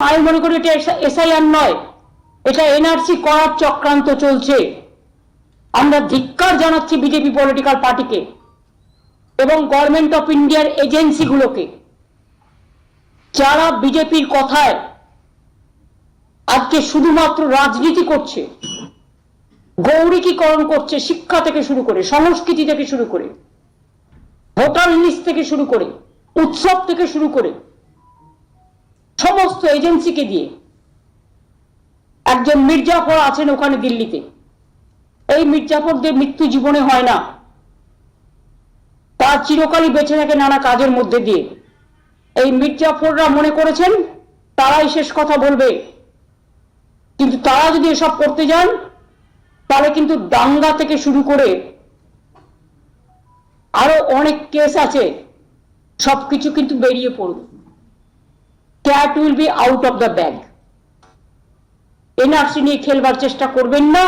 আমি মনে করি এটা এসআইআর নয়। এটা এনআরসি করার চক্রান্ত চলছে। আমরা ধিক্কার জানাচ্ছি বিজেপি পলিটিক্যাল পার্টিকে এবং গভর্নমেন্ট অফ ইন্ডিয়ার এজেন্সিগুলোকে যারা বিজেপির কথায় আজকে শুধুমাত্র রাজনীতি করছে, গৌরিকীকরণ করছে শিক্ষা থেকে শুরু করে, সংস্কৃতি থেকে শুরু করে, ভোটার লিস্ট থেকে শুরু করে, উৎসব থেকে শুরু করে সমস্ত এজেন্সিকে দিয়ে। একজন মির্জাফর আছেন ওখানে দিল্লিতে। এই মির্জাফরদের মৃত্যু জীবনে হয় না। তার চিরকালই বেঁচে থাকে নানা কাজের মধ্যে দিয়ে। এই মির্জাফররা মনে করেছেন, তারাই শেষ কথা বলবে। কিন্তু তারা যদি এসব করতে যান, তাহলে কিন্তু দাঙ্গা থেকে শুরু করে আরও অনেক কেস আছে। সবকিছু কিন্তু বেরিয়ে পড়বে। Cat will be out of the bag NRC নিয়ে খেলবার চেষ্টা করবেন না।